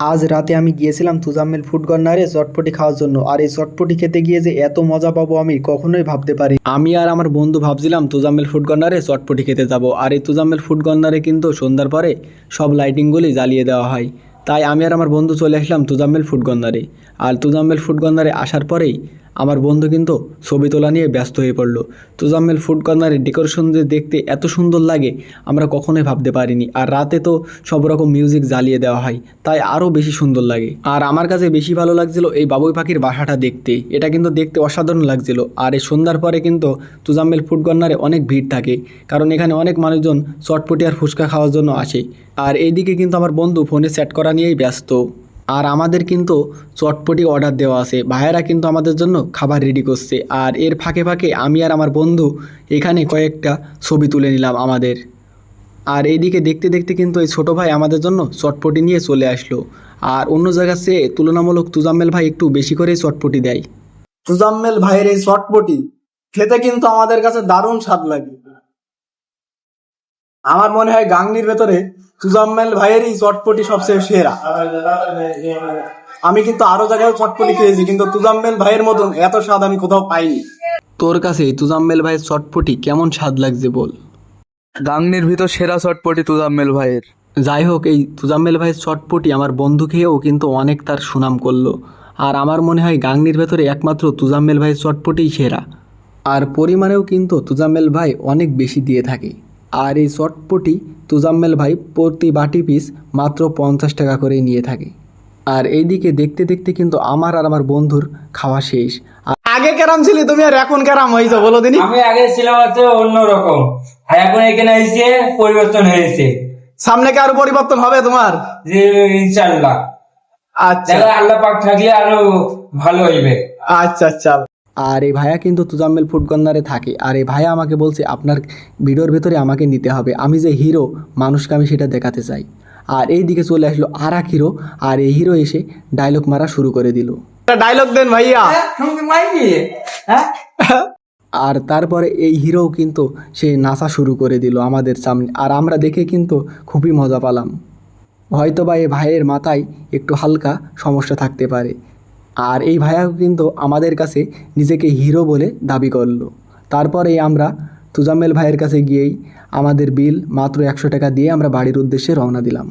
আজ রাতে আমি গিয়েছিলাম তুজাম্মেল ফুড কর্নারে চটপটি খাওয়ার জন্য। আর এই চটপটি খেতে গিয়ে যে এত মজা পাবো আমি কখনোই ভাবতে পারি আমি আর আমার বন্ধু ভাবছিলাম তুজাম্মেল ফুড কর্নারে চটপটি খেতে যাব। আর এই তুজাম্মেল ফুড কর্নারে কিন্তু সন্ধ্যার পরে সব লাইটিংগুলি জ্বালিয়ে দেওয়া হয়। তাই আমি আর আমার বন্ধু চলে আসলাম তুজাম্মেল ফুড কর্নারে। আর তুজাম্মেল ফুড কর্নারে আসার পরেই আমার বন্ধু কিন্তু ছবি তোলা নিয়ে ব্যস্ত হয়ে পড়ল। তুজাম্মেল ফুড কর্নারের ডেকোরেশন যে দেখতে এত সুন্দর লাগে, আমরা কখনোই ভাবতে পারিনি। আর রাতে তো সব রকম মিউজিক জ্বালিয়ে দেওয়া হয়, তাই আরও বেশি সুন্দর লাগে। আর আমার কাছে বেশি ভালো লাগছিল এই বাবুই পাখির বাসাটা দেখতে। এটা কিন্তু দেখতে অসাধারণ লাগছিল। আর এই সন্ধ্যার পরে কিন্তু তুজাম্মেল ফুড কর্নারে অনেক ভিড় থাকে, কারণ এখানে অনেক মানুষজন চটপটি আর ফুচকা খাওয়ার জন্য আসে। আর এইদিকে কিন্তু আমার বন্ধু ফোনে সেট করা নিয়েই ব্যস্ত। আর আমাদের কিন্তু চটপটি অর্ডার দেওয়া আছে। ভাইয়েরা কিন্তু আমাদের জন্য খাবার রেডি করছে। আর এর ফাঁকে ফাঁকে আমি আর আমার বন্ধু এখানে কয়েকটা ছবি তুলে নিলাম আমাদের। আর এইদিকে দেখতে দেখতে কিন্তু এই ছোটো ভাই আমাদের জন্য চটপটি নিয়ে চলে আসলো। আর অন্য জায়গার চেয়ে তুলনামূলক তুজাম্মেল ভাই একটু বেশি করেই চটপটি দেয়। তুজাম্মেল ভাইয়ের এই চটপটি খেতে কিন্তু আমাদের কাছে দারুণ স্বাদ লাগে। আমার মনে হয় গাংনির ভেতরে তুজাম্মেল ভাইয়েরই চটপটি সবচেয়ে সেরা। আমি কিন্তু আরও জায়গায় চটপটি খেয়েছি কিন্তু তুজাম্মেল ভাইয়ের মতন এত স্বাদ আমি কোথাও পাইনি। তোর কাছে এই তুজাম্মেল ভাইয়ের চটপটি কেমন স্বাদ লাগছে বল। গাংনির ভিতর সেরা চটপটি তুজাম্মেল ভাইয়ের। যাই হোক এই তুজাম্মেল ভাইয়ের চটপটি আমার বন্ধু খেয়েও কিন্তু অনেক তার সুনাম করল। আর আমার মনে হয় গাংনির ভেতরে একমাত্র তুজাম্মেল ভাইয়ের চটপটি সেরা। আর পরিমাণেও কিন্তু তুজাম্মেল ভাই অনেক বেশি দিয়ে থাকে। আর এই চটপটি তুজাম্মেল ভাই প্রতি বাটি পিস মাত্র পঞ্চাশ টাকা করেই নিয়ে থাকে। আর এইদিকে দেখতে দেখতে কিন্তু আমার আর আমার বন্ধুর খাওয়া শেষ। আগে কেরাম ছিলি তুমি আর এখন কেরাম হয়েছে বলো দিনি। আমি আগে ছিলাম হচ্ছে অন্যরকম আর এখন এখানে এসে পরিবর্তন হয়েছে। সামনে কি আরও পরিবর্তন হবে তোমার? যে ইনশাল্লাহ আচ্ছা। আল্লাহ পাক থাকলে আরও ভালো হইবে। আচ্ছা আচ্ছা। আর এই ভাইয়া কিন্তু তুজাম্মেল ফুড কর্নারে থাকে। আর এই ভাইয়া আমাকে বলছে আপনার ভিডিওর ভেতরে আমাকে নিতে হবে। আমি যে হিরো মানুষকে আমি সেটা দেখাতে চাই। আর এই দিকে চলে আসলো আর এক হিরো আর এই হিরো এসে ডায়লগ মারা শুরু করে দিল। ডায়লগ দেন ভাইয়া। হ্যাঁ আর তারপরে এই হিরো কিন্তু সে নাচা শুরু করে দিল আমাদের সামনে। আর আমরা দেখে কিন্তু খুবই মজা পালাম। হয়তো বা এ ভাইয়ের মাথায় একটু হালকা সমস্যা থাকতে পারে। আর এই ভাইয়া কিন্তু আমাদের কাছে নিজেকে হিরো বলে দাবি করল। তারপরে আমরা তুজাম্মেল ভাইয়ের কাছে গিয়েই আমাদের বিল মাত্র একশো টাকা দিয়ে আমরা বাড়ির উদ্দেশ্যে রওনা দিলাম।